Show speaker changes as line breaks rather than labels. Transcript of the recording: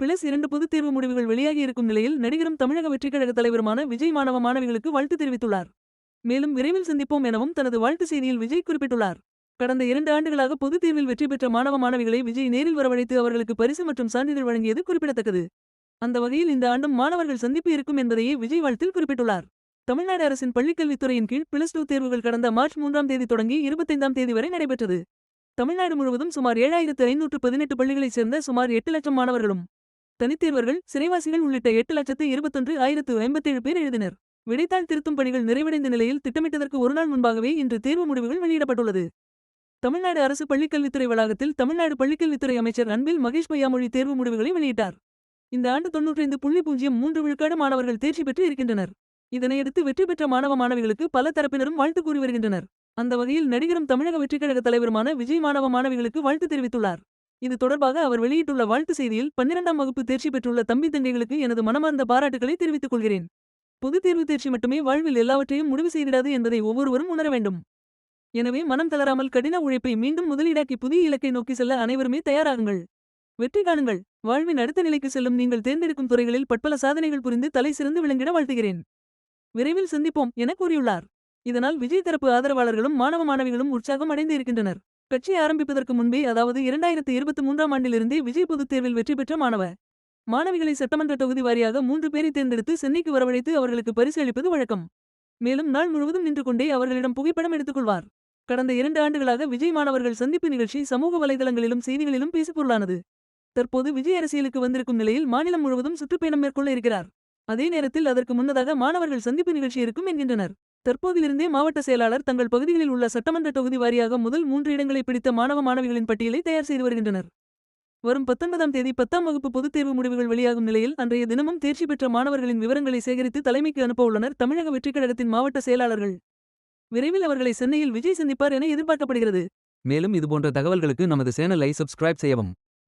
plus இரண்டு பொதுத் தேர்வு முடிவுகள் வெளியாகி இருக்கும் நிலையில் நடிகரும் தமிழக வெற்றிக் கழக தலைவருமான விஜய் மாணவ மாணவிகளுக்கு வாழ்த்து தெரிவித்துள்ளார் மேலும் விரைவில் சந்திப்போம் எனவும் தனது வாழ்த்து செய்தியில் விஜய் குறிப்பிட்டுள்ளார் கடந்த இரண்டு ஆண்டுகளாக பொதுத் தேர்வில் வெற்றி பெற்ற மாணவ மாணவிகளை விஜய் நேரில் வரவழைத்து அவர்களுக்கு பரிசு மற்றும் சான்றிதழ் வழங்கியது குறிப்பிடத்தக்கது அந்த வகையில் இந்த ஆண்டும் மாணவர்கள் சந்திப்பு இருக்கும் என்பதையே விஜய் வாழ்த்தில் குறிப்பிட்டுள்ளார் தமிழ்நாடு அரசின் பள்ளிக்கல்வித்துறையின் கீழ் பிளஸ் டூ தேர்வுகள் கடந்த மார்ச் மூன்றாம் தேதி தொடங்கி இருபத்தைந்தாம் தேதி வரை நடைபெற்றது தமிழ்நாடு முழுவதும் சுமார் ஏழாயிரத்து ஐநூற்று பதினெட்டு பள்ளிகளைச் சேர்ந்த சுமார் எட்டு லட்சம் மாணவர்களும் தனித்தேர்வர்கள் சிறைவாசிகள் உள்ளிட்ட எட்டு லட்சத்து இருபத்தொன்று ஆயிரத்து ஏழு பேர் எழுதினர் விடைத்தாள் திருத்தும் பணிகள் நிறைவடைந்த நிலையில் திட்டமிட்டதற்கு ஒருநாள் முன்பாகவே இன்று தேர்வு முடிவுகள் வெளியிடப்பட்டுள்ளது தமிழ்நாடு அரசு பள்ளிக்கல்வித்துறை வளாகத்தில் தமிழ்நாடு பள்ளிக்கல்வித்துறை அமைச்சர் அன்பில் மகேஷ் பையாமொழி தேர்வு முடிவுகளை வெளியிட்டார் இந்த ஆண்டு தொன்னூற்றைந்து புள்ளி பூஜ்ஜியம் மூன்று விழுக்காடு மாணவர்கள் தேர்ச்சி பெற்று இருக்கின்றனர் இதனையடுத்து வெற்றி பெற்ற மாணவ மாணவிகளுக்கு பல தரப்பினரும் வாழ்த்து கூறி வருகின்றனர் அந்த வகையில் நடிகரும் தமிழக வெற்றிக் கழக தலைவருமான விஜய் மாணவ மாணவிகளுக்கு வாழ்த்து தெரிவித்துள்ளார் இது தொடர்பாக அவர் வெளியிட்டுள்ள வாழ்த்து செய்தியில் பன்னிரெண்டாம் வகுப்பு தேர்ச்சி பெற்றுள்ள தம்பி தங்கைகளுக்கு எனது மனமார்ந்த பாராட்டுகளை தெரிவித்துக் கொள்கிறேன் பொதுத் தேர்வு தேர்ச்சி மட்டுமே வாழ்வில் எல்லாவற்றையும் முடிவு செய்திடாது என்பதை ஒவ்வொருவரும் உணர வேண்டும் எனவே மனம் தளராமல் கடின உழைப்பை மீண்டும் முதலீடாக்கி புதிய இலக்கை நோக்கி செல்ல அனைவருமே தயாராகுங்கள் வெற்றி காணுங்கள் வாழ்வின் அடுத்த நிலைக்கு செல்லும் நீங்கள் தேர்ந்தெடுக்கும் துறைகளில் பற்பல சாதனைகள் புரிந்து தலை சிறந்து விளங்கிட வாழ்த்துகிறேன் விரைவில் சந்திப்போம் என கூறியுள்ளார் இதனால் விஜய் தரப்பு ஆதரவாளர்களும் மாணவ மாணவிகளும் உற்சாகம் அடைந்து இருக்கின்றனர் கட்சி ஆரம்பிப்பதற்கு முன்பே அதாவது இரண்டாயிரத்து இருபத்தி மூன்றாம் ஆண்டிலிருந்தே விஜய் பொதுத் தேர்வில் வெற்றி பெற்ற மாணவ மாணவிகளை சட்டமன்ற தொகுதி வாரியாக மூன்று பேரை தேர்ந்தெடுத்து சென்னைக்கு வரவழைத்து அவர்களுக்கு பரிசு அளிப்பது வழக்கம் மேலும் நாள் முழுவதும் நின்று கொண்டே அவர்களிடம் புகைப்படம் எடுத்துக்கொள்வார் கடந்த இரண்டு ஆண்டுகளாக விஜய் மாணவர்கள் சந்திப்பு நிகழ்ச்சி சமூக வலைதளங்களிலும் செய்திகளிலும் பேசுபொருளானது தற்போது விஜய் அரசியலுக்கு வந்திருக்கும் நிலையில் மாநிலம் முழுவதும் சுற்றுப்பயணம் மேற்கொள்ள இருக்கிறார் அதே நேரத்தில் அதற்கு முன்னதாக மாணவர்கள் சந்திப்பு நிகழ்ச்சி இருக்கும் என்கின்றனர் தற்போதிலிருந்தே மாவட்ட செயலாளர் தங்கள் பகுதிகளில் உள்ள சட்டமன்ற தொகுதி வாரியாக முதல் மூன்று இடங்களை பிடித்த மாணவ மாணவிகளின் பட்டியலை தயார் செய்து வருகின்றனர் வரும் பத்தொன்பதாம் தேதி பத்தாம் வகுப்பு பொதுத் தேர்வு முடிவுகள் வெளியாகும் நிலையில் அன்றைய தினமும் தேர்ச்சி பெற்ற மாணவர்களின் விவரங்களை சேகரித்து தலைமைக்கு அனுப்ப உள்ளனர் தமிழக கழகத்தின் மாவட்ட செயலாளர்கள் விரைவில் அவர்களை சென்னையில் விஜய் சந்திப்பார் என எதிர்பார்க்கப்படுகிறது
மேலும் இதுபோன்ற தகவல்களுக்கு நமது சேனலை சப்ஸ்கிரைப் செய்யவும்